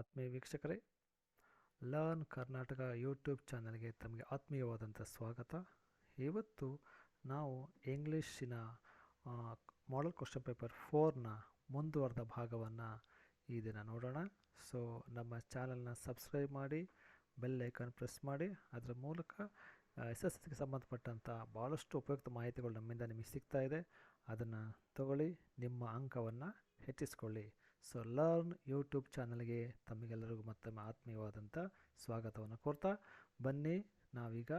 ಆತ್ಮೀಯ ವೀಕ್ಷಕರೇ, learn Karnataka YouTube ಚಾನಲ್ಗೆ ತಮಗೆ ಆತ್ಮೀಯವಾದಂಥ ಸ್ವಾಗತ. ಇವತ್ತು ನಾವು ಇಂಗ್ಲೀಷಿನ ಮಾಡಲ್ ಕ್ವಶನ್ ಪೇಪರ್ ಫೋರ್ನ ಮುಂದುವರೆದ ಭಾಗವನ್ನು ಈ ದಿನ ನೋಡೋಣ. ಸೊ ನಮ್ಮ ಚಾನಲ್ನ ಸಬ್ಸ್ಕ್ರೈಬ್ ಮಾಡಿ ಬೆಲ್ ಐಕಾನ್ ಪ್ರೆಸ್ ಮಾಡಿ, ಅದರ ಮೂಲಕ ಎಸ್ ಎಸ್ ಎಸ್ಗೆ ಸಂಬಂಧಪಟ್ಟಂಥ ಭಾಳಷ್ಟು ಉಪಯುಕ್ತ ಮಾಹಿತಿಗಳು ನಮ್ಮಿಂದ ನಿಮಗೆ ಸಿಗ್ತಾ ಇದೆ. ಅದನ್ನು ತಗೊಳ್ಳಿ, ನಿಮ್ಮ ಅಂಕವನ್ನು ಹೆಚ್ಚಿಸ್ಕೊಳ್ಳಿ. ಸೊ ಲರ್ನ್ ಯೂಟ್ಯೂಬ್ ಚಾನಲ್ಗೆ ತಮಗೆಲ್ಲರಿಗೂ ಮತ್ತೊಮ್ಮೆ ಆತ್ಮೀಯವಾದಂಥ ಸ್ವಾಗತವನ್ನು ಕೋರ್ತಾ ಬನ್ನಿ, ನಾವೀಗ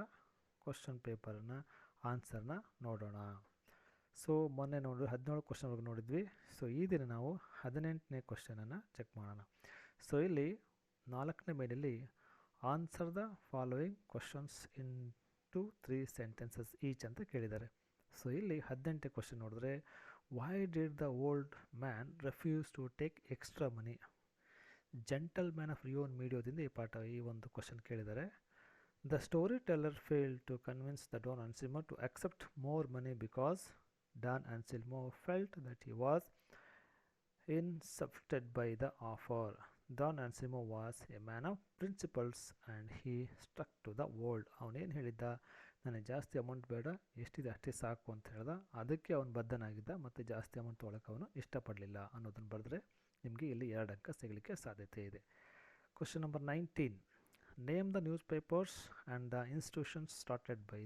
ಕ್ವಶನ್ ಪೇಪರನ್ನು, ಆನ್ಸರ್ನ ನೋಡೋಣ. ಸೊ, ಮೊನ್ನೆ ನೋಡಿ ಹದಿನೇಳು ಕ್ವಶನ್ವರೆಗೆ ನೋಡಿದ್ವಿ. ಸೊ, ಈ ದಿನ ನಾವು ಹದಿನೆಂಟನೇ ಕ್ವಶನನ್ನು ಚೆಕ್ ಮಾಡೋಣ. ಸೊ, ಇಲ್ಲಿ ನಾಲ್ಕನೇ ಮೇಡಲ್ಲಿ answer the following questions in two three sentences each ಅಂತ ಕೇಳಿದ್ದಾರೆ. ಸೊ, ಇಲ್ಲಿ ಹದಿನೆಂಟನೇ ಕ್ವಶನ್ ನೋಡಿದ್ರೆ why did the old man refuse to take extra money gentleman of Rio en ಮೀಡಿಯೋದಿಂದ ಈ ಪಾಠ ಈ ಒಂದು ಕ್ವಶನ್ ಕೇಳಿದ್ದಾರೆ. The story teller fail to convince the Don Anselmo to accept more money because Don Anselmo felt that he was insulted by the offer Don Anselmo was a man of principles and he struck to the world ಅವನೇನು ಹೇಳಿದ್ದ? ನನಗೆ ಜಾಸ್ತಿ amount ಬೇಡ, ಎಷ್ಟಿದೆ ಅಷ್ಟೇ ಸಾಕು ಅಂತ ಹೇಳ್ದ. ಅದಕ್ಕೆ ಅವನು ಬದ್ಧನಾಗಿದ್ದ ಮತ್ತು ಜಾಸ್ತಿ ಅಮೌಂಟ್ ತೊಗೊಳಕ್ಕೆ ಅವನು ಇಷ್ಟಪಡಲಿಲ್ಲ ಅನ್ನೋದನ್ನು ಬರೆದ್ರೆ ನಿಮಗೆ ಇಲ್ಲಿ ಎರಡು ಅಂಕ ಸಿಗಲಿಕ್ಕೆ ಸಾಧ್ಯತೆ ಇದೆ. Question number nineteen name the newspapers and the institutions started by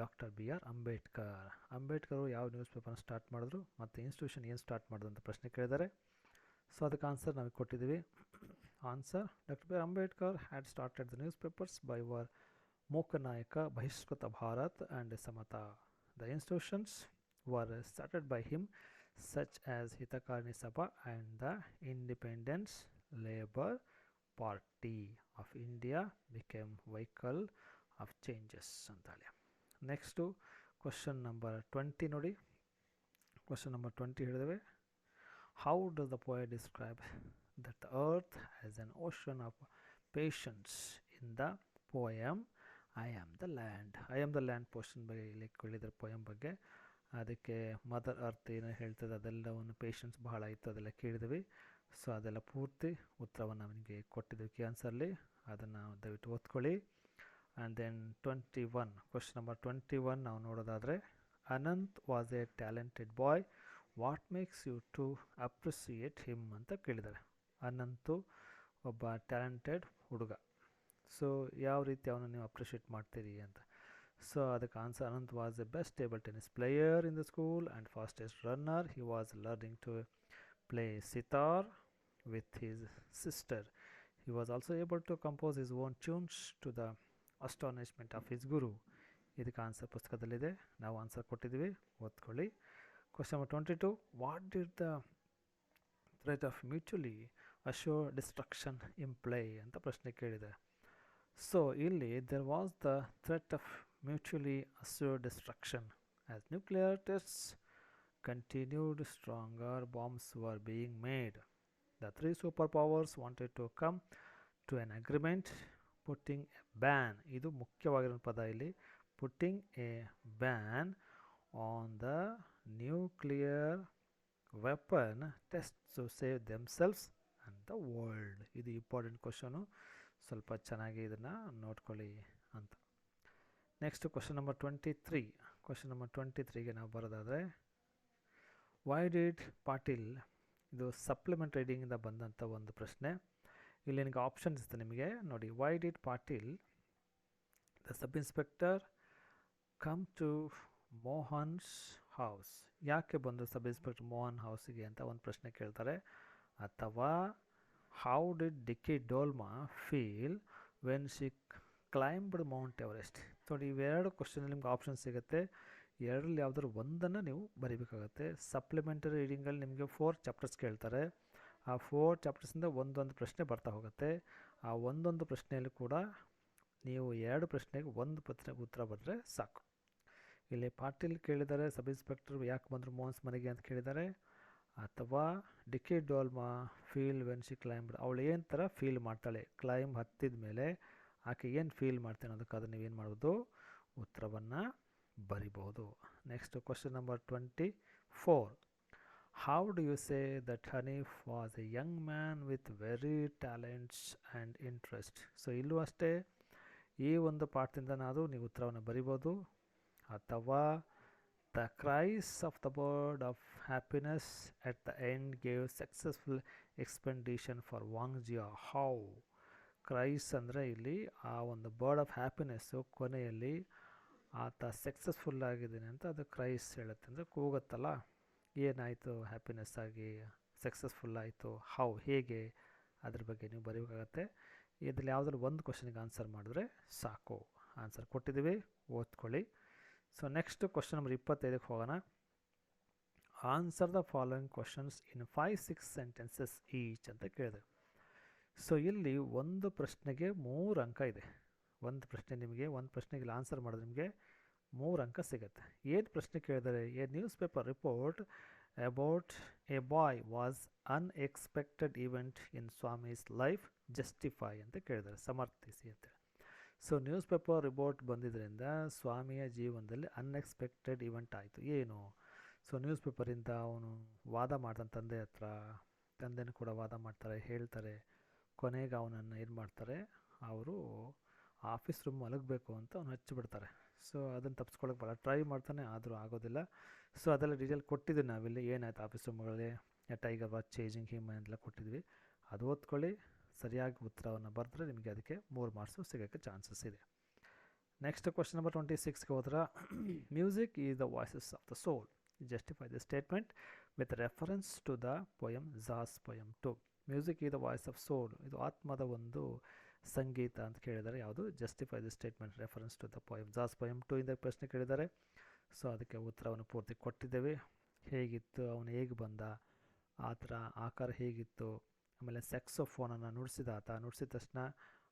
doctor B R Ambedkar Ambedkar ಯಾವ ನ್ಯೂಸ್ ಪೇಪರ್ನ ಸ್ಟಾರ್ಟ್ ಮಾಡಿದ್ರು ಮತ್ತು ಇನ್ಸ್ಟಿಟ್ಯೂಷನ್ ಏನು ಸ್ಟಾರ್ಟ್ ಮಾಡಿದ್ರು ಅಂತ ಪ್ರಶ್ನೆ ಕೇಳಿದ್ದಾರೆ ಸೊ ಅದಕ್ಕೆ ಆನ್ಸರ್ ನಮಗೆ ಕೊಟ್ಟಿದ್ದೀವಿ. Answer doctor B R Ambedkar had started the newspapers by var Mooknayak Bahishkrit Bharat and Samata the institutions were started by him such as Hitakarini Sabha and the independence labour party of India became vehicle of changes ಅಂತೇಳಿ next question number twenty ನೋಡಿ question number twenty ಹೇಳಿದ್ದೇವೆ how does the poet describe that the earth as an ocean of patience in the poem I am the land I am the land portion ಬಗ್ಗೆ ಇಲ್ಲಿ poem ಬಗ್ಗೆ. ಅದಕ್ಕೆ mother earth ಏನು ಹೇಳ್ತದೆ, ಅದೆಲ್ಲವನ್ನು patience ಬಹಳ ಇತ್ತು, ಅದೆಲ್ಲ ಕೇಳಿದ್ವಿ. ಸೊ ಅದೆಲ್ಲ ಪೂರ್ತಿ ಉತ್ತರವನ್ನು ಅವನಿಗೆ ಕೊಟ್ಟಿದ್ದೀವಿ ಕಿ ಆನ್ಸರ್ಲಿ ಅದನ್ನು ದಯವಿಟ್ಟು ಓದ್ಕೊಳ್ಳಿ. And then twenty one question number twenty one ನಾವು ನೋಡೋದಾದರೆ Anant was a talented boy what makes you to appreciate him ಅಂತ ಕೇಳಿದ್ದಾರೆ. ಅನಂತು ಒಬ್ಬ ಟ್ಯಾಲೆಂಟೆಡ್ ಹುಡುಗ. ಸೊ ಯಾವ ರೀತಿ ಅವನು ನೀವು ಅಪ್ರಿಷಿಯೇಟ್ ಮಾಡ್ತೀರಿ ಅಂತ? ಸೊ ಅದಕ್ಕೆ answer Anant was a best table tennis player in the school and fastest runner he was learning to play sitar with his sister he was also able to compose his own tunes to the astonishment of his guru ಇದಕ್ಕೆ answer ಪುಸ್ತಕದಲ್ಲಿದೆ. ನಾವು answer ಕೊಟ್ಟಿದ್ದೀವಿ. ಓದ್ಕೊಳ್ಳಿ. Question number twenty two what did the threat of mutually ಅಶೋ destruction imply play ಅಂತ ಪ್ರಶ್ನೆ ಕೇಳಿದೆ. So ಇಲ್ಲಿ there was the threat of mutually ಅಸ್ಯೋ destruction as nuclear tests continued stronger bombs were being made. The three superpowers wanted to come to an agreement putting a ban ಇದು ಮುಖ್ಯವಾಗಿರೋ ಪದ ಇಲ್ಲಿ putting a ban on the nuclear weapon test to save themselves and the world ಇದು important question ಸ್ವಲ್ಪ ಚೆನ್ನಾಗಿ ಇದನ್ನು ನೋಡ್ಕೊಳ್ಳಿ ಅಂತ. Next question number twenty three question number twenty ತ್ರೀಗೆ ನಾವು ಬರೋದಾದರೆ ವೈ ಡಿಡ್ ಪಾಟೀಲ್ ಇದು ಸಪ್ಲಿಮೆಂಟ್ ರೈಡಿಂಗಿಂದ ಬಂದಂಥ ಒಂದು ಪ್ರಶ್ನೆ. ಇಲ್ಲಿ ನಿಮಗೆ ಆಪ್ಷನ್ಸ್ ಇತ್ತು ನಿಮಗೆ. ನೋಡಿ why did Patil the sub inspector come to Mohan's house ಯಾಕೆ ಬಂದರು ಸಬ್ ಇನ್ಸ್ಪೆಕ್ಟರ್ ಮೋಹನ್ ಹೌಸಿಗೆ ಅಂತ ಒಂದು ಪ್ರಶ್ನೆ ಕೇಳ್ತಾರೆ. ಅಥವಾ how did Dicky Dolma feel when she climbed Mount Everest ನೋಡಿ ಇವೆರಡು ಕ್ವಶನಲ್ಲಿ ನಿಮ್ಗೆ ಆಪ್ಷನ್ ಸಿಗುತ್ತೆ. ಎರಡರಲ್ಲಿ ಯಾವುದಾದ್ರು ಒಂದನ್ನು ನೀವು ಬರೀಬೇಕಾಗುತ್ತೆ. ಸಪ್ಲಿಮೆಂಟರಿ ರೀಡಿಂಗಲ್ಲಿ ನಿಮಗೆ ಫೋರ್ ಚಾಪ್ಟರ್ಸ್ ಕೇಳ್ತಾರೆ. ಆ ಫೋರ್ ಚಾಪ್ಟರ್ಸಿಂದ ಒಂದೊಂದು ಪ್ರಶ್ನೆ ಬರ್ತಾ ಹೋಗುತ್ತೆ. ಆ ಒಂದೊಂದು ಪ್ರಶ್ನೆಯಲ್ಲಿ ಕೂಡ ನೀವು ಎರಡು ಪ್ರಶ್ನೆಗೆ ಒಂದು ಪತ್ರ ಉತ್ತರ ಬರೆದ್ರೆ ಸಾಕು. ಇಲ್ಲಿ ಪಾಟೀಲ್ ಕೇಳಿದ್ದಾರೆ ಸಬ್ ಇನ್ಸ್ಪೆಕ್ಟರ್ ಯಾಕೆ ಬಂದರು ಮೋಹನ್ಸ್ ಮನೆಗೆ ಅಂತ ಕೇಳಿದ್ದಾರೆ. ಅಥವಾ Dicky Dolma feel when she climb ಅವಳು ಏನು ಥರ ಫೀಲ್ ಮಾಡ್ತಾಳೆ? ಕ್ಲೈಂಬ್ ಹತ್ತಿದ ಮೇಲೆ ಆಕೆ ಏನು ಫೀಲ್ ಮಾಡ್ತಾನೆ ಅದಕ್ಕೆ ನೀವೇನು ಮಾಡ್ಬೋದು? ಉತ್ತರವನ್ನು ಬರಿಬಹುದು next question number twenty four how do you say that Hanif was a young man with very talents and interest so ಇಲ್ಲೂ ಅಷ್ಟೇ, ಈ ಒಂದು ಪಾಠದಿಂದನಾದರೂ ನೀವು ಉತ್ತರವನ್ನು ಬರಿಬೋದು. ಅಥವಾ the cries of the bird of happiness at the end gave successful expedition for ವಾಂಗ್ಜಿಯಾ ಹಾವ್ ಕ್ರೈಸ್ ಅಂದರೆ ಇಲ್ಲಿ ಆ ಒಂದು ಬರ್ಡ್ ಆಫ್ ಹ್ಯಾಪಿನೆಸ್ಸು ಕೊನೆಯಲ್ಲಿ ಆತ ಸಕ್ಸಸ್ಫುಲ್ ಆಗಿದ್ದೀನಿ ಅಂತ ಅದು ಕ್ರೈಸ್ ಹೇಳುತ್ತೆ ಅಂದರೆ ಕೂಗುತ್ತಲ್ಲ? ಏನಾಯಿತು? ಹ್ಯಾಪಿನೆಸ್ ಆಗಿ ಸಕ್ಸಸ್ಫುಲ್ ಆಯಿತು? ಹೌ ಹೇಗೆ? ಅದ್ರ ಬಗ್ಗೆ ನೀವು ಬರೀಬೇಕಾಗತ್ತೆ. ಇದರಲ್ಲಿ ಯಾವುದಾದ್ರು ಒಂದು ಕ್ವಶನಿಗೆ ಆನ್ಸರ್ ಮಾಡಿದ್ರೆ ಸಾಕು. ಆನ್ಸರ್ ಕೊಟ್ಟಿದ್ದೀವಿ. ಓದ್ಕೊಳ್ಳಿ. ಸೊ ನೆಕ್ಸ್ಟ್ ಕ್ವಶನ್ ನಂಬರ್ ಇಪ್ಪತ್ತೈದಕ್ಕೆ ಹೋಗೋಣ. Answer the following questions in five six sentences each ಅಂತ ಕೇಳಿದೆ. ಸೊ ಇಲ್ಲಿ ಒಂದು ಪ್ರಶ್ನೆಗೆ ಮೂರು ಅಂಕ ಇದೆ. ಒಂದು ಪ್ರಶ್ನೆ ನಿಮಗೆ, ಒಂದು ಪ್ರಶ್ನೆಗೆ ಇಲ್ಲಿ ಆನ್ಸರ್ ಮಾಡಿದ್ರೆ ನಿಮಗೆ ಮೂರು ಅಂಕ ಸಿಗುತ್ತೆ. ಏನು ಪ್ರಶ್ನೆ ಕೇಳಿದರೆ, a newspaper report about a boy was unexpected event in Swami's life justify ಅಂತ ಕೇಳಿದ್ದಾರೆ. ಸಮರ್ಥಿಸಿ ಅಂತೇಳಿ ಸೊ ನ್ಯೂಸ್ ಪೇಪರ್ ರಿಪೋರ್ಟ್ ಬಂದಿದ್ದರಿಂದ ಸ್ವಾಮಿಯ ಜೀವನದಲ್ಲಿ ಅನ್ಎಕ್ಸ್ಪೆಕ್ಟೆಡ್ ಇವೆಂಟ್ ಆಯಿತು. ಏನು? ಸೊ ನ್ಯೂಸ್ ಪೇಪರಿಂದ ಅವನು ವಾದ ಮಾಡ್ತಾನೆ ತಂದೆ ಹತ್ರ. ತಂದೆನೂ ಕೂಡ ವಾದ ಮಾಡ್ತಾರೆ, ಹೇಳ್ತಾರೆ. ಕೊನೆಗೆ ಅವನನ್ನು ಏನು ಮಾಡ್ತಾರೆ? ಅವರು ಆಫೀಸ್ ರೂಮ್ ಮಲಗಬೇಕು ಅಂತ ಅವ್ನು ಹಚ್ಚಿಬಿಡ್ತಾರೆ. ಸೊ ಅದನ್ನು ತಪ್ಪಿಸ್ಕೊಳ್ಳೋಕೆ ಭಾಳ ಟ್ರೈ ಮಾಡ್ತಾನೆ, ಆದರೂ ಆಗೋದಿಲ್ಲ. ಸೊ ಅದೆಲ್ಲ ಡೀಟೇಲ್ ಕೊಟ್ಟಿದ್ದೀವಿ ನಾವಿಲ್ಲಿ. ಏನಾಯ್ತು ಆಫೀಸ್ ರೂಮ್ಗಳಲ್ಲಿ ಟೈಗರ್ ವಾಚ್ ಚೇಂಜಿಂಗ್ ಹಿಮ್ ಅಂತೆಲ್ಲ ಕೊಟ್ಟಿದ್ವಿ. ಅದು ಓದ್ಕೊಳ್ಳಿ. ಸರಿಯಾಗಿ ಉತ್ತರವನ್ನು ಬರೆದ್ರೆ ನಿಮಗೆ ಅದಕ್ಕೆ ಮೂರು ಮಾರ್ಕ್ಸು ಸಿಗೋಕ್ಕೆ ಚಾನ್ಸಸ್ ಇದೆ. ನೆಕ್ಸ್ಟ್ ಕ್ವಶನ್ ನಂಬರ್ ಟ್ವೆಂಟಿ ಸಿಕ್ಸ್ಗೆ ಹೋದ್ರೆ music is the voices of the soul justify the statement with reference to the poem jazz poem two music is the voice of soul ಇದು ಆತ್ಮದ ಒಂದು ಸಂಗೀತ ಅಂತ ಕೇಳಿದರೆ ಯಾವುದು? Justify the statement reference to the poem jazz poem two ಇಂದ ಪ್ರಶ್ನೆ ಕೇಳಿದ್ದಾರೆ ಸೊ ಅದಕ್ಕೆ ಉತ್ತರವನ್ನು ಪೂರ್ತಿ ಕೊಟ್ಟಿದ್ದೇವೆ. ಹೇಗಿತ್ತು? ಅವನು ಹೇಗೆ ಬಂದ? ಆ ಥರ ಆಕಾರ ಹೇಗಿತ್ತು? ಆಮೇಲೆ ಸೆಕ್ಸೋಫೋನನ್ನು ನುಡಿಸಿದ ಆತ, ನುಡಿಸಿದ ತಕ್ಷಣ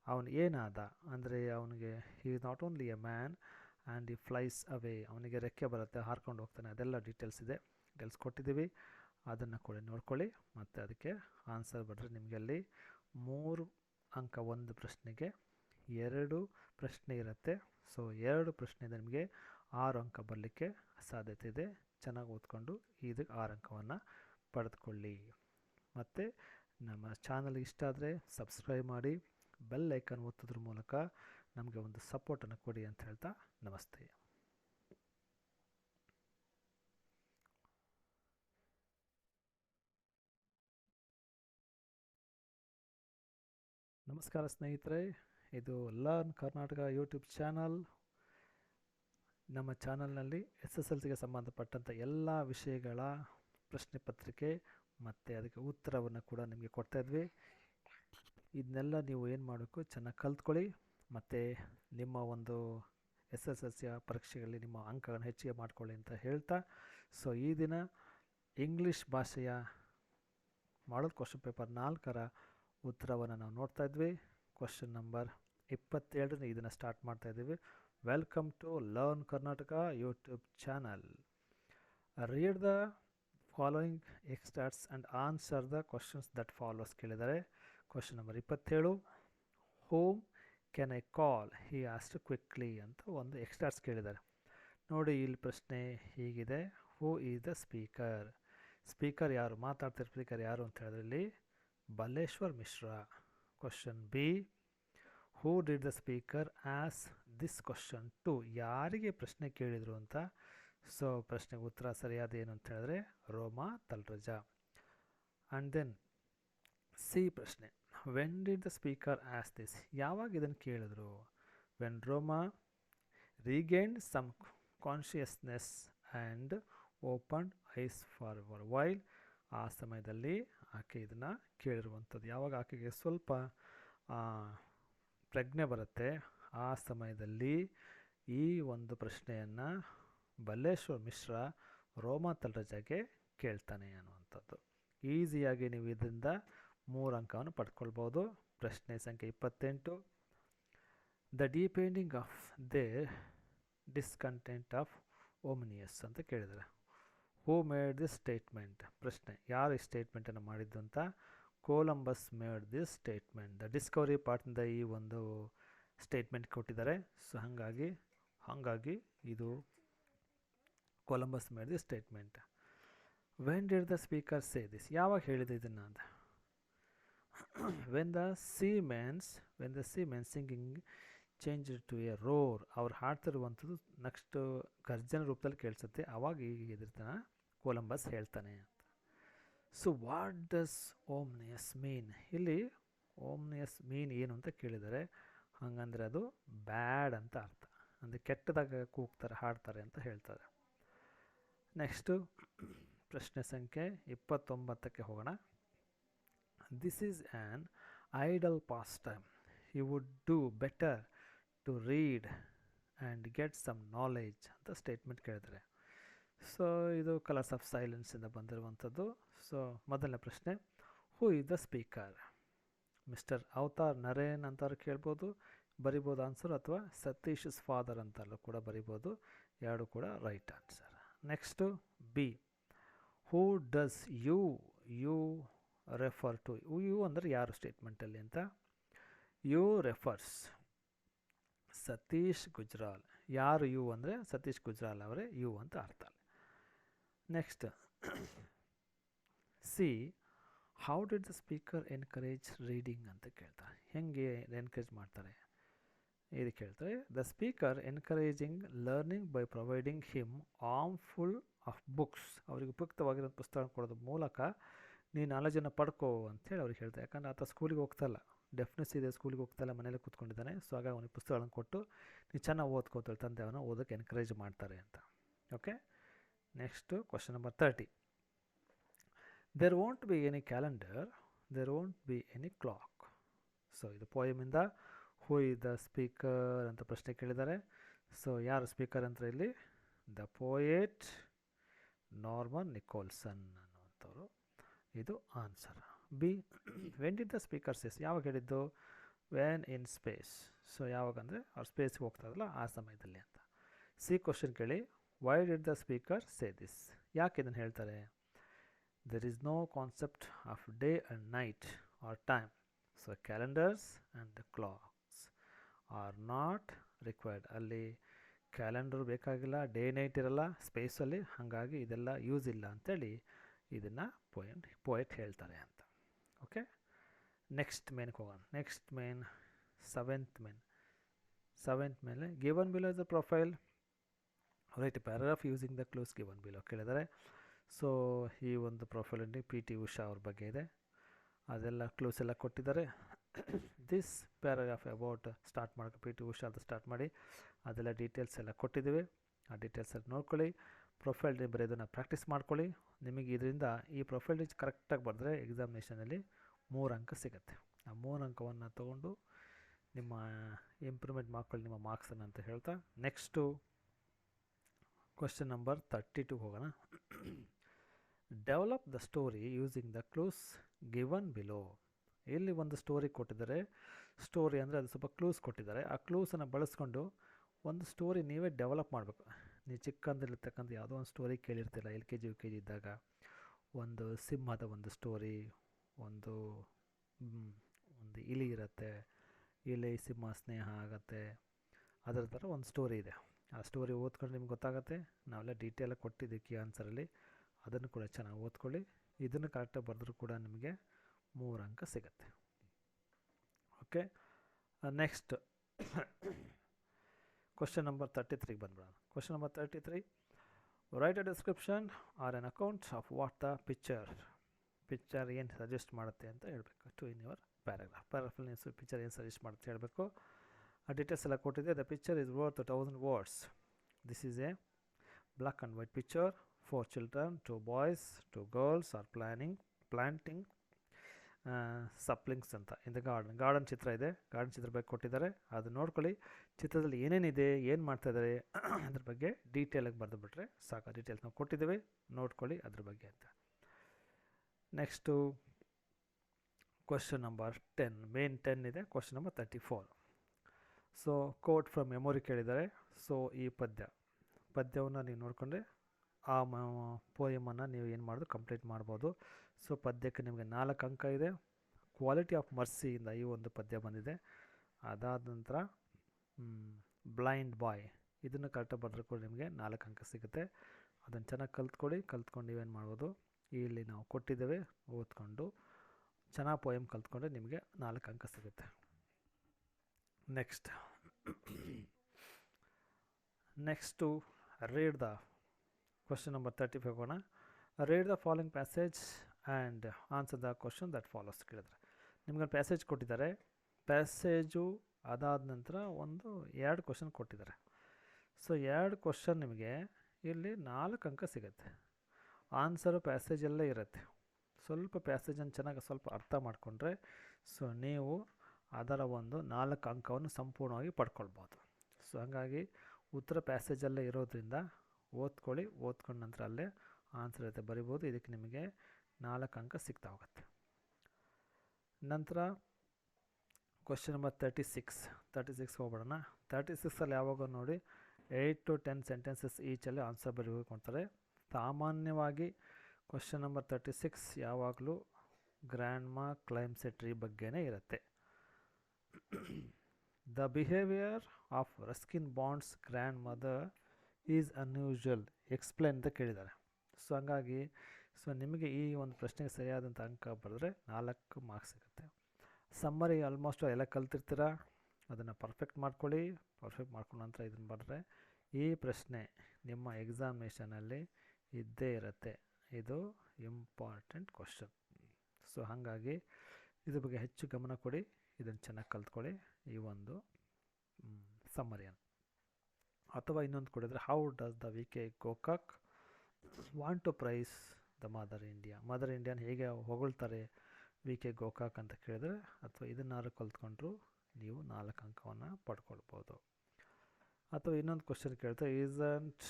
ಅವನು ಏನಾದ? ಅಂದರೆ ಅವನಿಗೆ he is not only a man and he flies away ಅವನಿಗೆ ರೆಕ್ಕೆ ಬರುತ್ತೆ, ಹಾರ್ಕೊಂಡು ಹೋಗ್ತಾನೆ. ಅದೆಲ್ಲ ಡೀಟೇಲ್ಸ್ ಇದೆ. ಡೀಟೇಲ್ಸ್ ಕೊಟ್ಟಿದ್ದೀವಿ. ಅದನ್ನು ಕೊಡಿ, ನೋಡ್ಕೊಳ್ಳಿ. ಮತ್ತು ಅದಕ್ಕೆ ಆನ್ಸರ್ ಬರೆದ್ರೆ ನಿಮಗೆ ಅಲ್ಲಿ ಮೂರು ಅಂಕ ಒಂದು ಪ್ರಶ್ನೆಗೆ ಎರಡು ಪ್ರಶ್ನೆ ಇರುತ್ತೆ. ಸೊ ಎರಡು ಪ್ರಶ್ನೆಯಿಂದ ನಿಮಗೆ. ಆರು ಅಂಕ ಬರಲಿಕ್ಕೆ ಸಾಧ್ಯತೆ ಇದೆ. ಚೆನ್ನಾಗಿ ಓದ್ಕೊಂಡು ಇದಕ್ಕೆ ಆರು ಅಂಕವನ್ನು ಪಡೆದುಕೊಳ್ಳಿ. ಮತ್ತು ನಮ್ಮ ಚಾನಲ್ ಇಷ್ಟ ಆದರೆ ಸಬ್ಸ್ಕ್ರೈಬ್ ಮಾಡಿ ಬೆಲ್ ಐಕನ್ ಒತ್ತೋದ್ರ ಮೂಲಕ ನಮಗೆ ಒಂದು ಸಪೋರ್ಟನ್ನು ಕೊಡಿ ಅಂತ ಹೇಳ್ತಾ ನಮಸ್ತೆ. ನಮಸ್ಕಾರ ಸ್ನೇಹಿತರೆ, ಇದು ಲರ್ನ್ ಕರ್ನಾಟಕ ಯೂಟ್ಯೂಬ್ ಚಾನಲ್ ನಮ್ಮ ಚಾನಲ್ನಲ್ಲಿ ಎಸ್ ಎಸ್ ಎಲ್ ಸಿಗೆ ಸಂಬಂಧಪಟ್ಟಂಥ ಎಲ್ಲ ವಿಷಯಗಳ ಪ್ರಶ್ನೆ ಪತ್ರಿಕೆ ಮತ್ತು ಅದಕ್ಕೆ ಉತ್ತರವನ್ನು ಕೂಡ ನಿಮಗೆ ಕೊಡ್ತಾಯಿದ್ವಿ ಇದನ್ನೆಲ್ಲ ನೀವು ಏನು ಮಾಡಬೇಕು? ಚೆನ್ನಾಗಿ ಕಲ್ತ್ಕೊಳ್ಳಿ. ಮತ್ತು ನಿಮ್ಮ ಒಂದು ಎಸ್ ಎಸ್ ಎಲ್ ಸಿಯ ಪರೀಕ್ಷೆಗಳಲ್ಲಿ ನಿಮ್ಮ ಅಂಕಗಳನ್ನು ಹೆಚ್ಚಿಗೆ ಮಾಡಿಕೊಳ್ಳಿ ಅಂತ ಹೇಳ್ತಾ, ಸೊ ಈ ದಿನ ಇಂಗ್ಲೀಷ್ ಭಾಷೆಯ ಮಾಡಲ್ ಕ್ವಶನ್ ಪೇಪರ್ ನಾಲ್ಕರ ಉತ್ತರವನ್ನು ನಾವು ನೋಡ್ತಾ ಇದ್ವಿ. ಕ್ವಶನ್ ನಂಬರ್ ಇಪ್ಪತ್ತೇಳರಿಂದ ಇದನ್ನು ಸ್ಟಾರ್ಟ್ ಮಾಡ್ತಾ ಇದ್ದೀವಿ. Welcome to learn Karnataka YouTube channel read the following extracts and answer the questions that follows ಕೇಳಿದರೆ. ಕ್ವಶನ್ ನಂಬರ್ ಇಪ್ಪತ್ತೇಳು home can I call he asked quickly ಅಂತ ಒಂದು ಎಕ್ಸ್ಟಾರ್ಟ್ಸ್ ಕೇಳಿದ್ದಾರೆ. ನೋಡಿ, ಇಲ್ಲಿ ಪ್ರಶ್ನೆ ಹೀಗಿದೆ. Who is the speaker speaker ಯಾರು? ಮಾತಾಡ್ತಿರೋ ಸ್ಪೀಕರ್ ಯಾರು ಅಂತ ಹೇಳಿದ್ರೆ ಇಲ್ಲಿ Balleshwar Mishra. Question B who did the speaker ask this question to ಯಾರಿಗೆ ಪ್ರಶ್ನೆ ಕೇಳಿದರು ಅಂತ ಸೊ ಪ್ರಶ್ನೆಗೆ ಉತ್ತರ ಸರಿಯಾದ ಏನು ಅಂತ ಹೇಳಿದ್ರೆ Roma Talreja. And then C ಪ್ರಶ್ನೆ when did the speaker ask this ಯಾವಾಗ ಇದನ್ನು ಕೇಳಿದ್ರು? When Roma regained some consciousness and open eyes for var while ಆ ಸಮಯದಲ್ಲಿ ಆಕೆ ಇದನ್ನು ಕೇಳಿರುವಂಥದ್ದು. ಯಾವಾಗ ಆಕೆಗೆ ಸ್ವಲ್ಪ ಪ್ರಜ್ಞೆ ಬರುತ್ತೆ, ಆ ಸಮಯದಲ್ಲಿ ಈ ಒಂದು ಪ್ರಶ್ನೆಯನ್ನು ಬಲ್ಲೇಶ್ವರ್ ಮಿಶ್ರಾ ರೋಮಾ ತಲ್ರಜಾಗೆ ಕೇಳ್ತಾನೆ ಅನ್ನುವಂಥದ್ದು. ಈಸಿಯಾಗಿ ನೀವು ಇದರಿಂದ ಮೂರು ಅಂಕವನ್ನು ಪಡ್ಕೊಳ್ಬೋದು. ಪ್ರಶ್ನೆ ಸಂಖ್ಯೆ ಇಪ್ಪತ್ತೆಂಟು. The depending of they discontent of ominous ಅಂತ ಕೇಳಿದರೆ. ಹೂ ಮೇಡ್ ದಿಸ್ ಸ್ಟೇಟ್ಮೆಂಟ್ ಪ್ರಶ್ನೆ, ಯಾರು ಈ ಸ್ಟೇಟ್ಮೆಂಟನ್ನು ಮಾಡಿದ್ದು ಅಂತ? Columbus made this statement the discovery ಪಾರ್ಟ್ನಿಂದ ಈ ಒಂದು ಸ್ಟೇಟ್ಮೆಂಟ್ ಕೊಟ್ಟಿದ್ದಾರೆ. ಸೊ ಹಾಗಾಗಿ ಹಾಗಾಗಿ ಇದು Columbus made the statement when did the speaker say this ಯಾವಾಗ ಹೇಳಿದೆ ಇದನ್ನು ಅಂತ? When the seamen's when the seamen singing change to a roar ಅವ್ರು ಹಾಡ್ತಿರುವಂಥದ್ದು ನೆಕ್ಸ್ಟ್ ಗರ್ಜನ ರೂಪದಲ್ಲಿ ಕೇಳಿಸುತ್ತೆ. ಅವಾಗ ಈಗ ಎದುರ್ತಾನೆ ಕೊಲಂಬಸ್ ಹೇಳ್ತಾನೆ ಅಂತ. So what does ominous mean ಇಲ್ಲಿ ಓಮ್ನಿಯಸ್ ಮೀನ್ ಏನು ಅಂತ ಕೇಳಿದರೆ, ಹಂಗಂದರೆ ಅದು ಬ್ಯಾಡ್ ಅಂತ ಅರ್ಥ. ಅಂದರೆ ಕೆಟ್ಟದಾಗ ಕೂಗ್ತಾರೆ, ಹಾಡ್ತಾರೆ ಅಂತ ಹೇಳ್ತಾರೆ. ನೆಕ್ಸ್ಟು ಪ್ರಶ್ನೆ ಸಂಖ್ಯೆ ಇಪ್ಪತ್ತೊಂಬತ್ತಕ್ಕೆ ಹೋಗೋಣ. This is an idle pastime you would do better to read and get some knowledge ಅಂತ ಸ್ಟೇಟ್ಮೆಂಟ್ ಕೇಳಿದರೆ ಸೊ ಇದು ಕಲರ್ಸ್ ಆಫ್ ಸೈಲೆನ್ಸಿಂದ ಬಂದಿರುವಂಥದ್ದು. ಸೊ ಮೊದಲನೇ ಪ್ರಶ್ನೆ who is the speaker mister Avtar Narain ಅಂತಾರು ಕೇಳ್ಬೋದು. ಬರಿಬೋದು ಆನ್ಸರ್ ಅಥವಾ ಸತೀಶ್ ಫಾದರ್ ಅಂತಲೂ ಕೂಡ ಬರಿಬೋದು. ಎರಡು ಕೂಡ right answer next B who does you you refer to you ಅಂದರೆ ಯಾರು ಸ್ಟೇಟ್ಮೆಂಟಲ್ಲಿ ಅಂತ? You refers Satish Gujral. ಯಾರು ಯು ಅಂದರೆ? ಸತೀಶ್ ಗುಜ್ರಾಲ್ ಅವರೇ ಯು ಅಂತ ಅರ್ಥ next C how did the speaker encourage reading ಅಂತ ಕೇಳ್ತಾರೆ. ಹೆಂಗೆ ಎನ್ಕರೇಜ್ ಮಾಡ್ತಾರೆ? ಇದು ಹೇಳ್ತಾರೆ the speaker encouraging learning by providing him armful of books ಅವರಿಗೆ ಉಪಯುಕ್ತವಾಗಿರೋ ಪುಸ್ತಕ ಕೊಡೋದ್ರ ಮೂಲಕ ನೀ ನಾಲೆಜನ್ನು ಪಡ್ಕೋ ಅಂತೇಳಿ ಅವ್ರಿಗೆ ಹೇಳ್ತಾರೆ. ಯಾಕಂದರೆ ಆತ ಸ್ಕೂಲಿಗೆ ಹೋಗ್ತಾಯಿಲ್ಲ ಡೆಫ್ನೆಸ್ ಇದೆ ಸ್ಕೂಲಿಗೆ ಹೋಗ್ತಾಯಿಲ್ಲ ಮನೇಲಿ ಕೂತ್ಕೊಂಡಿದ್ದಾನೆ. ಸೊ ಹಾಗಾಗಿ ಅವನಿಗೆ ಪುಸ್ತಕಗಳನ್ನು ಕೊಟ್ಟು ನೀನು ಚೆನ್ನಾಗಿ ಓದ್ಕೋತಾಳೆ ತಂದೆ ಅವನು ಓದೋಕ್ಕೆ ಎನ್ಕರೇಜ್ ಮಾಡ್ತಾರೆ ಅಂತ. Okay next question number thirty there won't be any calendar there won't be any clock so ಇದು ಪೋಯಮಿಂದ ಹೂ ದ ಸ್ಪೀಕರ್ ಅಂತ ಪ್ರಶ್ನೆ ಕೇಳಿದ್ದಾರೆ. ಸೊ ಯಾರು ಸ್ಪೀಕರ್ ಅಂತ ಇಲ್ಲಿ? ದ ಪೋಯೆಟ್ ನಾರ್ಮನ್ ನಿಕೋಲ್ಸನ್ ಅನ್ನುವಂಥವ್ರು. ಇದು answer B when did the speaker says ಯಾವಾಗ ಹೇಳಿದ್ದು? ವೆನ್ ಇನ್ ಸ್ಪೇಸ್ ಸೊ ಯಾವಾಗ ಅಂದರೆ, ಅವ್ರು ಸ್ಪೇಸ್ಗೆ ಹೋಗ್ತಾರಲ್ಲ ಆ ಸಮಯದಲ್ಲಿ ಅಂತ. ಸಿ ಕ್ವಶನ್ ಕೇಳಿ. Why did the speaker say this ಯಾಕೆ ಇದನ್ನು ಹೇಳ್ತಾರೆ? There is no concept of day and night or time so calendars and the clocks are not required. ಅಲ್ಲಿ ಕ್ಯಾಲೆಂಡರ್ ಬೇಕಾಗಿಲ್ಲ, ಡೇ ನೈಟ್ ಇರಲ್ಲ ಸ್ಪೇಸಲ್ಲಿ ಹಾಗಾಗಿ ಇದೆಲ್ಲ ಯೂಸ್ ಇಲ್ಲ ಅಂಥೇಳಿ ಇದನ್ನು ಪೋಯಮ್ ಪೋಯೆಟ್ ಹೇಳ್ತಾರೆ ಅಂತ. ಓಕೆ? ನೆಕ್ಸ್ಟ್ ಮೇನ್ಗೆ ಹೋಗೋಣ. Next main, seventh main. Seventh ಮೇಲೆ, given below the profile. Right, paragraph using the clues given below ಕೇಳಿದರೆ. ಸೊ, ಈ ಒಂದು ಪ್ರೊಫೈಲಲ್ಲಿ ಪಿ ಟಿ ಉಷಾ ಅವ್ರ ಬಗ್ಗೆ ಇದೆ. ಅದೆಲ್ಲ ಕ್ಲೂಸ್ ಎಲ್ಲ ಕೊಟ್ಟಿದ್ದಾರೆ. ದಿಸ್ ಪ್ಯಾರಾಗ್ರಾಫ್ ಅಬೌಟ್ ಸ್ಟಾರ್ಟ್ ಮಾಡೋಕೆ ಪಿ ಟಿ ಉಷಾ ಅಂತ ಸ್ಟಾರ್ಟ್ ಮಾಡಿ ಅದೆಲ್ಲ ಡೀಟೇಲ್ಸ್ ಎಲ್ಲ ಕೊಟ್ಟಿದ್ದೀವಿ. ಆ ಡೀಟೇಲ್ಸ್ ಎಲ್ಲ ನೋಡ್ಕೊಳ್ಳಿ. ಪ್ರೊಫೈಲ್ ಬರೆಯೋದನ್ನು ಪ್ರಾಕ್ಟೀಸ್ ಮಾಡ್ಕೊಳ್ಳಿ. ನಿಮಗೆ ಇದರಿಂದ ಈ ಪ್ರೊಫೈಲ್ ರೀಚ್ ಕರೆಕ್ಟಾಗಿ ಬರೆದ್ರೆ ಎಕ್ಸಾಮಿನೇಷನಲ್ಲಿ ಮೂರು ಅಂಕ ಸಿಗುತ್ತೆ. ಆ ಮೂರು ಅಂಕವನ್ನು ತೊಗೊಂಡು ನಿಮ್ಮ ಇಂಪ್ರೂವ್ಮೆಂಟ್ ಮಾಡ್ಕೊಳ್ಳಿ, ನಿಮ್ಮ ಮಾರ್ಕ್ಸನ್ನು ಅಂತ ಹೇಳ್ತಾ. Next question number thirty two ಹೋಗೋಣ. Develop the story using the clues given below ಇಲ್ಲಿ ಒಂದು ಸ್ಟೋರಿ ಕೊಟ್ಟಿದ್ದಾರೆ? ಸ್ಟೋರಿ ಅಂದರೆ ಅದು ಸ್ವಲ್ಪ ಕ್ಲೂಸ್ ಕೊಟ್ಟಿದ್ದಾರೆ. ಆ ಕ್ಲೂಸನ್ನು ಬಳಸ್ಕೊಂಡು ಒಂದು ಸ್ಟೋರಿ ನೀವೇ ಡೆವಲಪ್ ಮಾಡಬೇಕು. ನೀವು ಚಿಕ್ಕಂದಿರ್ತಕ್ಕಂಥ ಯಾವುದೋ ಒಂದು story ಕೇಳಿರ್ತಿಲ್ಲ L K G, U K G ಇದ್ದಾಗ. ಒಂದು ಸಿಂಹದ ಒಂದು ಸ್ಟೋರಿ ಒಂದು ಒಂದು ಇಲಿ ಇರುತ್ತೆ. ಇಲಿ, ಸಿಂಹ ಸ್ನೇಹ ಆಗುತ್ತೆ. ಅದರ ಥರ ಒಂದು ಸ್ಟೋರಿ ಇದೆ. ಆ ಸ್ಟೋರಿ ಓದ್ಕೊಂಡು ನಿಮ್ಗೆ ಗೊತ್ತಾಗುತ್ತೆ. ನಾವೆಲ್ಲ ಡೀಟೇಲಾಗಿ ಕಿ ಆನ್ಸರಲ್ಲಿ ಅದನ್ನು ಕೂಡ ಚೆನ್ನಾಗಿ ಓದ್ಕೊಳ್ಳಿ. ಇದನ್ನು ಕರೆಕ್ಟಾಗಿ ಬರೆದ್ರೂ ಕೂಡ ನಿಮಗೆ ಮೂರು ಅಂಕ ಸಿಗುತ್ತೆ. Okay next question number thirty ತ್ರೀಗೆ ಬಂದ್ಬಿಡೋಣ. Question number thirty three write a description or an accounts of what the picture picture ಏನು ಸಜೆಸ್ಟ್ ಮಾಡುತ್ತೆ ಅಂತ ಹೇಳಬೇಕು. ಟು ಇನ್ ಯುವರ್ ಪ್ಯಾರಾಗ್ರಾಫ್ ಪ್ಯಾರಾಗ್ರಾಫಲ್ಲಿ ನೀವು ಪಿಕ್ಚರ್ ಏನು ಸಜೆಸ್ಟ್ ಮಾಡುತ್ತೆ ಹೇಳಬೇಕು. ಆ ಡೀಟೇಲ್ಸ್ ಎಲ್ಲ ಕೊಟ್ಟಿದೆ the picture is worth thousand words this is a black and white picture four children two boys two girls are planning planting saplings ಅಂತ. ಇಂದ ಗಾರ್ಡನ್. ಗಾರ್ಡನ್ ಚಿತ್ರ ಇದೆ. ಗಾರ್ಡನ್ ಚಿತ್ರ ಬಗ್ಗೆ ಕೊಟ್ಟಿದ್ದಾರೆ. ಅದು ನೋಡ್ಕೊಳ್ಳಿ. ಚಿತ್ರದಲ್ಲಿ ಏನೇನಿದೆ ಏನು ಮಾಡ್ತಾಯಿದ್ದಾರೆ ಅದ್ರ ಬಗ್ಗೆ ಡೀಟೇಲಾಗಿ ಬರೆದುಬಿಟ್ರೆ ಸಾಕು. ಡೀಟೇಲ್ಸ್ ನಾವು ಕೊಟ್ಟಿದ್ದೇವೆ. ನೋಡ್ಕೊಳ್ಳಿ ಅದ್ರ ಬಗ್ಗೆ ಅಂತ. Next question number ten main ten ಇದೆ. Question number thirty four so quote from memory ಕೇಳಿದ್ದಾರೆ. ಸೊ ಈ ಪದ್ಯ. ಪದ್ಯವನ್ನು ನೀವು ನೋಡಿಕೊಂಡ್ರೆ ಆ ಮ ಪೋಯಮನ್ನು ನೀವು ಏನು ಮಾಡೋದು ಕಂಪ್ಲೀಟ್ ಮಾಡ್ಬೋದು. ಸೊ ಪದ್ಯಕ್ಕೆ ನಿಮಗೆ ನಾಲ್ಕು ಅಂಕ ಇದೆ. ಕ್ವಾಲಿಟಿ ಆಫ್ ಮರ್ಸಿಯಿಂದ ಈ ಒಂದು ಪದ್ಯ ಬಂದಿದೆ. ಅದಾದ ನಂತರ ಬ್ಲೈಂಡ್ ಬಾಯ್ ಇದನ್ನು ಕರೆಕ್ಟಾಗಿ ಬರೆದ್ರೆ ಕೂಡ ನಿಮಗೆ ನಾಲ್ಕು ಅಂಕ ಸಿಗುತ್ತೆ. ಅದನ್ನು ಚೆನ್ನಾಗಿ ಕಲ್ತ್ಕೊಳ್ಳಿ. ಕಲ್ತ್ಕೊಂಡು ನೀವೇನು ಮಾಡ್ಬೋದು? ಇಲ್ಲಿ ನಾವು ಕೊಟ್ಟಿದ್ದೇವೆ. ಓದ್ಕೊಂಡು. ಚೆನ್ನಾಗಿ ಪೋಯಮ್ ಕಲ್ತ್ಕೊಂಡ್ರೆ ನಿಮಗೆ ನಾಲ್ಕು ಅಂಕ ಸಿಗುತ್ತೆ. Next next read the question number thirty five ಹೋಗೋಣ. Read the following passage and answer the question that follows ಕೇಳಿದ್ರೆ. ನಿಮ್ಗೊಂದು ಪ್ಯಾಸೇಜ್ ಕೊಟ್ಟಿದ್ದಾರೆ? ಪ್ಯಾಸೇಜು ಅದಾದ ನಂತರ ಒಂದು ಎರಡು ಕ್ವಶನ್ ಕೊಟ್ಟಿದ್ದಾರೆ. ಸೊ ಎರಡು ಕ್ವಶನ್ ನಿಮಗೆ ಇಲ್ಲಿ ನಾಲ್ಕು ಅಂಕ ಸಿಗುತ್ತೆ. ಆನ್ಸರು ಪ್ಯಾಸೇಜಲ್ಲೇ ಇರುತ್ತೆ. ಸ್ವಲ್ಪ ಪ್ಯಾಸೇಜನ್ನು ಚೆನ್ನಾಗಿ ಸ್ವಲ್ಪ ಅರ್ಥ ಮಾಡಿಕೊಂಡ್ರೆ ಸೊ ನೀವು ಅದರ ಒಂದು ನಾಲ್ಕು ಅಂಕವನ್ನು ಸಂಪೂರ್ಣವಾಗಿ ಪಡ್ಕೊಳ್ಬೋದು. ಸೊ ಹಾಗಾಗಿ ಉತ್ತರ ಪ್ಯಾಸೇಜಲ್ಲೇ ಇರೋದ್ರಿಂದ ಓದ್ಕೊಳ್ಳಿ, ಓದ್ಕೊಂಡ ನಂತರ ಅಲ್ಲೇ ಆನ್ಸರ್ ಇರುತ್ತೆ. ಬರಿಬೋದು. ಇದಕ್ಕೆ ನಿಮಗೆ ನಾಲ್ಕು ಅಂಕ ಸಿಗ್ತಾ ಹೋಗುತ್ತೆ ನಂತರ question number thirty six thirty six ಹೋಗ್ಬಿಡೋಣ. ತರ್ಟಿ ಸಿಕ್ಸಲ್ಲಿ ಯಾವಾಗ ನೋಡಿ ಏಯ್ಟ್ ಟು ಟೆನ್ ಸೆಂಟೆನ್ಸಸ್ ಈಚಲ್ಲಿ ಆನ್ಸರ್ ಬರೀಬೇಕು ಸಾಮಾನ್ಯವಾಗಿ ಕ್ವಶನ್ ನಂಬರ್ ತರ್ಟಿ ಸಿಕ್ಸ್ ಯಾವಾಗಲೂ grandma climbs a tree ಬಗ್ಗೆನೇ ಇರುತ್ತೆ. The behaviour of Ruskin Bond's grandmother is unusual explain ಅಂತ ಕೇಳಿದ್ದಾರೆ. ಸೊ ಹಂಗಾಗಿ ಸೊ ನಿಮಗೆ ಈ ಒಂದು ಪ್ರಶ್ನೆಗೆ ಸರಿಯಾದಂಥ ಅಂಕ ಬರೆದ್ರೆ ನಾಲ್ಕು ಮಾರ್ಕ್ಸ್ ಸಿಗುತ್ತೆ. ಸಮ್ಮರಿ ಆಲ್ಮೋಸ್ಟ್ ಎಲ್ಲ ಕಲ್ತಿರ್ತೀರ? ಅದನ್ನು ಪರ್ಫೆಕ್ಟ್ ಮಾಡ್ಕೊಳ್ಳಿ. ಪರ್ಫೆಕ್ಟ್ ಮಾಡ್ಕೊಂಡು ನಂತರ ಇದನ್ನು ಬರೆದ್ರೆ ಈ ಪ್ರಶ್ನೆ ನಿಮ್ಮ ಎಕ್ಸಾಮಿನೇಷನಲ್ಲಿ ಇದ್ದೇ ಇರುತ್ತೆ. ಇದು ಇಂಪಾರ್ಟೆಂಟ್ ಕ್ವಶನ್ ಸೊ ಹಾಗಾಗಿ ಇದ್ರ ಬಗ್ಗೆ ಹೆಚ್ಚು ಗಮನ ಕೊಡಿ. ಇದನ್ನು ಚೆನ್ನಾಗಿ ಕಲ್ತ್ಕೊಳ್ಳಿ ಈ ಒಂದು ಸಮ್ಮರಿಯನ್ನು ಅಥವಾ ಇನ್ನೊಂದು ಕೊಡಿದ್ರೆ how does the V K Gokak want to praise the mother India mother ಇಂಡಿಯಾನ ಹೇಗೆ ಹೊಗಳ್ತಾರೆ? ವಿ ಕೆ ಗೋಕಾಕ್ ಅಂತ ಕೇಳಿದ್ರೆ, ಅಥವಾ ಇದನ್ನಾರು ಕಲ್ತ್ಕೊಂಡ್ರು ನೀವು ನಾಲ್ಕು ಅಂಕವನ್ನು ಪಡ್ಕೊಳ್ಬೋದು. ಅಥವಾ ಇನ್ನೊಂದು ಕ್ವಶನ್ ಕೇಳ್ತಾರೆ isn't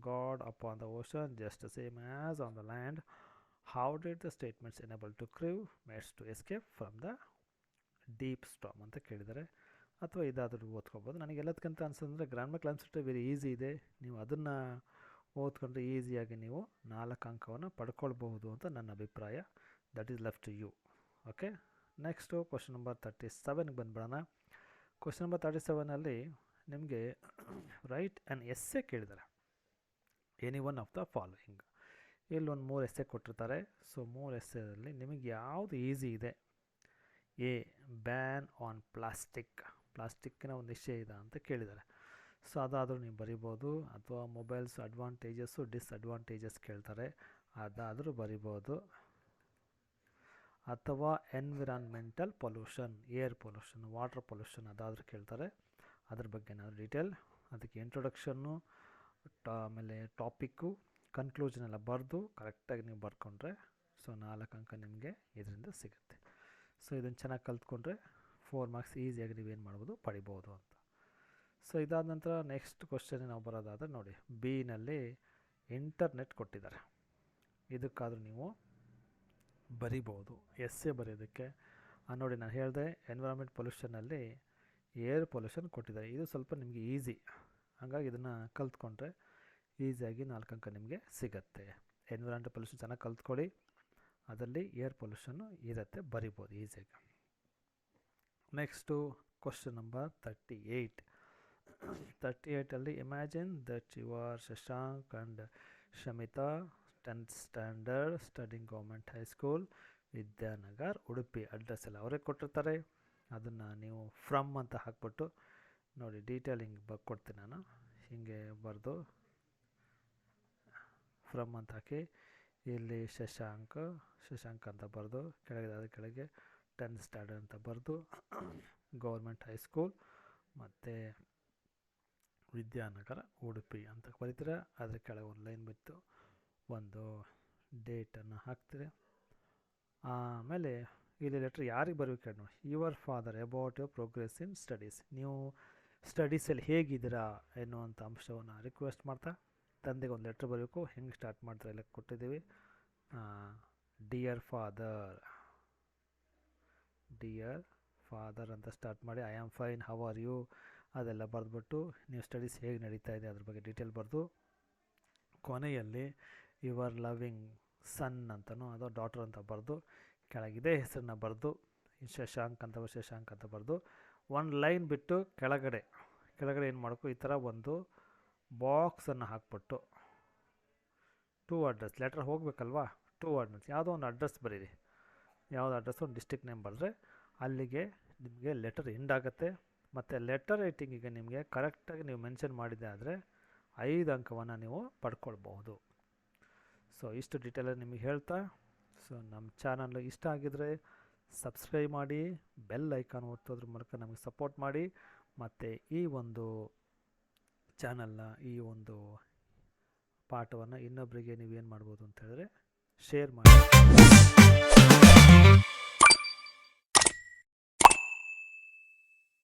God up on the ocean just same as on the land how did the statements enable to crew mates to escape from the deep storm ಅಂತ ಕೇಳಿದರೆ ಅಥವಾ ಇದಾದರೂ ಓದ್ಕೊಬೋದು. ನನಗೆ ಎಲ್ಲದಕ್ಕಿಂತ ಅನ್ಸಂದ್ರೆ ಗ್ರಾಂಡ್ ಅನ್ಸುತ್ತೆ ವೆರಿ ಈಸಿ ಇದೆ. ನೀವು ಅದನ್ನು ಓದ್ಕೊಂಡ್ರೆ ಈಸಿಯಾಗಿ ನೀವು ನಾಲ್ಕು ಅಂಕವನ್ನು ಪಡ್ಕೊಳ್ಬಹುದು ಅಂತ ನನ್ನ ಅಭಿಪ್ರಾಯ. That is left to you okay next question number thirty ಸೆವೆನ್ಗೆ ಬಂದ್ಬಿಡೋಣ. ಕ್ವಶನ್ ನಂಬರ್ ತರ್ಟಿ ಸೆವೆನಲ್ಲಿ ನಿಮಗೆ ರೈಟ್ ಆ್ಯನ್ ಎಸ್ಸೆ ಕೇಳಿದ್ದಾರೆ any one of the following ಇಲ್ಲಿ ಒಂದು ಮೂರು ಎಸ್ಸೆ ಕೊಟ್ಟಿರ್ತಾರೆ. ಸೊ ಮೂರು ಎಸ್ಸೆದಲ್ಲಿ ನಿಮಗೆ ಯಾವುದು ಈಸಿ ಇದೆ? ಎ ಬ್ಯಾನ್ ಆನ್ ಪ್ಲಾಸ್ಟಿಕ್ ಪ್ಲಾಸ್ಟಿಕ್ಕಿನ ಒಂದು ನಿಶ್ಚಯ ಇದೆ ಅಂತ ಕೇಳಿದ್ದಾರೆ ಸೊ ಅದಾದರೂ ನೀವು ಬರಿಬೋದು ಅಥವಾ ಮೊಬೈಲ್ಸ್ ಅಡ್ವಾಂಟೇಜಸ್ಸು ಡಿಸ್ಅಡ್ವಾಂಟೇಜಸ್ ಕೇಳ್ತಾರೆ, ಅದಾದರೂ ಬರಿಬೋದು. ಅಥವಾ environmental pollution, air pollution, water pollution ಅದಾದರೂ ಕೇಳ್ತಾರೆ. ಅದ್ರ ಬಗ್ಗೆ ಏನಾದರೂ ಡೀಟೇಲ್, ಅದಕ್ಕೆ ಇಂಟ್ರೊಡಕ್ಷನ್ನು ಆಮೇಲೆ ಟಾಪಿಕ್ಕು ಕನ್ಕ್ಲೂಷನ್ ಎಲ್ಲ ಬರೆದು ಕರೆಕ್ಟಾಗಿ ನೀವು ಬರ್ಕೊಂಡ್ರೆ ಸೊ ನಾಲ್ಕು ಅಂಕ ನಿಮಗೆ ಇದರಿಂದ ಸಿಗುತ್ತೆ. ಸೊ ಇದನ್ನು ಚೆನ್ನಾಗಿ ಕಲ್ತ್ಕೊಂಡ್ರೆ ಫೋರ್ ಮಾರ್ಕ್ಸ್ ಈಸಿಯಾಗಿ ನೀವೇನು ಮಾಡ್ಬೋದು, ಪಡಿಬೋದು ಅಂತ. ಸೊ ಇದಾದ ನಂತರ ನೆಕ್ಸ್ಟ್ ಕ್ವಶನ್ ನಾವು ಬರೋದಾದರೆ ನೋಡಿ ಬಿನಲ್ಲಿ ಇಂಟರ್ನೆಟ್ ಕೊಟ್ಟಿದ್ದಾರೆ. ಇದಕ್ಕಾದರೂ ನೀವು ಬರಿಬೋದು ಎಸ್ಸೆ ಬರೆಯೋದಕ್ಕೆ. ನೋಡಿ, ನಾನು ಹೇಳಿದೆ ಎನ್ವಿರಾನ್ಮೆಂಟ್ ಪೊಲ್ಯೂಷನಲ್ಲಿ ಏರ್ ಪೊಲ್ಯೂಷನ್ ಕೊಟ್ಟಿದ್ದಾರೆ. ಇದು ಸ್ವಲ್ಪ ನಿಮಗೆ ಈಸಿ ಹಾಗಾಗಿ ಇದನ್ನು ಕಲ್ತ್ಕೊಂಡ್ರೆ ಈಸಿಯಾಗಿ ನಾಲ್ಕು ಅಂಕ ನಿಮಗೆ ಸಿಗತ್ತೆ. ಎನ್ವಿರಾನ್ಮೆಂಟ್ ಪೊಲ್ಯೂಷನ್ ಚೆನ್ನಾಗಿ ಕಲ್ತ್ಕೊಳ್ಳಿ. ಅದರಲ್ಲಿ ಏರ್ ಪೊಲ್ಯೂಷನ್ನು ಇರುತ್ತೆ ಬರಿಬೋದು ಈಸಿಯಾಗಿ next question number thirty eight thirty ಏಯ್ಟಲ್ಲಿ imagine that you are Shashank and Shamita tenth standard studying government high school Vidyanagar Udupi address ಎಲ್ಲ ಅವರೇ ಕೊಟ್ಟಿರ್ತಾರೆ. ಅದನ್ನು ನೀವು ಫ್ರಮ್ ಅಂತ ಹಾಕ್ಬಿಟ್ಟು ನೋಡಿ ಡೀಟೇಲಿಂಗ್ ಬ ಕೊಡ್ತೀನಿ ನಾನು. ಹೀಗೆ ಬರೆದು ಫ್ರಮ್ ಅಂತ ಹಾಕಿ ಇಲ್ಲಿ ಶಶಾಂಕ್ ಶಶಾಂಕ್ ಅಂತ ಬರೆದು ಕೆಳಗೆ ಅದರ ಕೆಳಗೆ ಟೆಂತ್ ಸ್ಟ್ಯಾಂಡರ್ಡ್ ಅಂತ ಬರೆದು ಗೌರ್ಮೆಂಟ್ ಹೈಸ್ಕೂಲ್ ಮತ್ತು ವಿದ್ಯಾನಗರ, ಉಡುಪಿ ಅಂತ ಬರೀತೀರ ಅದ್ರ ಕೆಳಗೆ ಒಂದು ಲೈನ್ ಬಿತ್ತು ಒಂದು ಡೇಟನ್ನು ಹಾಕ್ತೀರಿ. ಆಮೇಲೆ ಇಲ್ಲಿ ಲೆಟ್ರ್ ಯಾರಿಗೆ ಬರಬೇಕು ನೋಡಿ. Your father about your progress in studies ನೀವು ಸ್ಟಡೀಸಲ್ಲಿ ಹೇಗಿದ್ದೀರಾ ಎನ್ನುವಂಥ ಅಂಶವನ್ನು ರಿಕ್ವೆಸ್ಟ್ ಮಾಡ್ತಾ ತಂದೆಗೆ ಒಂದು ಲೆಟ್ರ್ ಬರಬೇಕು. ಹೆಂಗೆ ಸ್ಟಾರ್ಟ್ ಮಾಡ್ತಾರೆ ಎಲ್ಲ ಕೊಟ್ಟಿದ್ದೀವಿ. ಡಿಯರ್ ಫಾದರ್ ಡಿಯರ್ ಫಾದರ್ ಅಂತ ಸ್ಟಾರ್ಟ್ ಮಾಡಿ I am fine how are you ಅದೆಲ್ಲ ಬರೆದ್ಬಿಟ್ಟು ನೀವು ಸ್ಟಡೀಸ್ ಹೇಗೆ ನಡೀತಾ ಇದೆ ಅದ್ರ ಬಗ್ಗೆ ಡೀಟೇಲ್ ಬರೆದು ಕೊನೆಯಲ್ಲಿ ಯುವರ್ ಲವಿಂಗ್ ಸನ್ ಅಂತನೋ ಅದೋ ಡಾಟರ್ ಅಂತ ಬರೆದು ಕೆಳಗಿದೆ, ಹೆಸರನ್ನ ಬರೆದು ಶಶಾಂಕ್ ಅಂತ ಶಶಾಂಕ್ ಅಂತ ಬರೆದು ಒಂದು ಲೈನ್ ಬಿಟ್ಟು ಕೆಳಗಡೆ ಕೆಳಗಡೆ ಏನು ಮಾಡಬೇಕು ಈ ಥರ ಒಂದು ಬಾಕ್ಸನ್ನು ಹಾಕ್ಬಿಟ್ಟು ಟೂ ಅಡ್ರೆಸ್ ಲೆಟ್ರ್ ಹೋಗಬೇಕಲ್ವಾ? ಟೂ ಅಡ್ರೆಸ್ ಯಾವುದೋ ಒಂದು ಅಡ್ರೆಸ್ ಬರೀರಿ. ಯಾವುದೋ ಅಡ್ರೆಸ್ ಒಂದು ಡಿಸ್ಟಿಕ್ ನೇಮ್ ಬರೆದ್ರೆ ಅಲ್ಲಿಗೆ ನಿಮಗೆ ಲೆಟರ್ ಎಂಡ್ ಆಗುತ್ತೆ. ಮತ್ತು ಲೆಟರ್ ರೈಟಿಂಗಿಗೆ ನಿಮಗೆ ಕರೆಕ್ಟಾಗಿ ನೀವು ಮೆನ್ಷನ್ ಮಾಡಿದೆ ಆದರೆ ಐದು ಅಂಕವನ್ನು ನೀವು ಪಡ್ಕೊಳ್ಬಹುದು. ಸೊ ಇಷ್ಟು ಡೀಟೇಲಲ್ಲಿ ನಿಮಗೆ ಹೇಳ್ತಾ ಸೊ ನಮ್ಮ ಚಾನಲ್ ಇಷ್ಟ ಆಗಿದರೆ ಸಬ್ಸ್ಕ್ರೈಬ್ ಮಾಡಿ ಬೆಲ್ ಐಕಾನ್ ಒತ್ತೋದ್ರ ಮೂಲಕ ನಮಗೆ ಸಪೋರ್ಟ್ ಮಾಡಿ, ಮತ್ತು ಈ ಒಂದು ಚಾನಲ್ನ ಈ ಒಂದು ಪಾಠವನ್ನು ಇನ್ನೊಬ್ಬರಿಗೆ ನೀವೇನು ಮಾಡ್ಬೋದು ಅಂತ ಹೇಳಿದ್ರೆ ಶೇರ್ ಮಾಡಿ.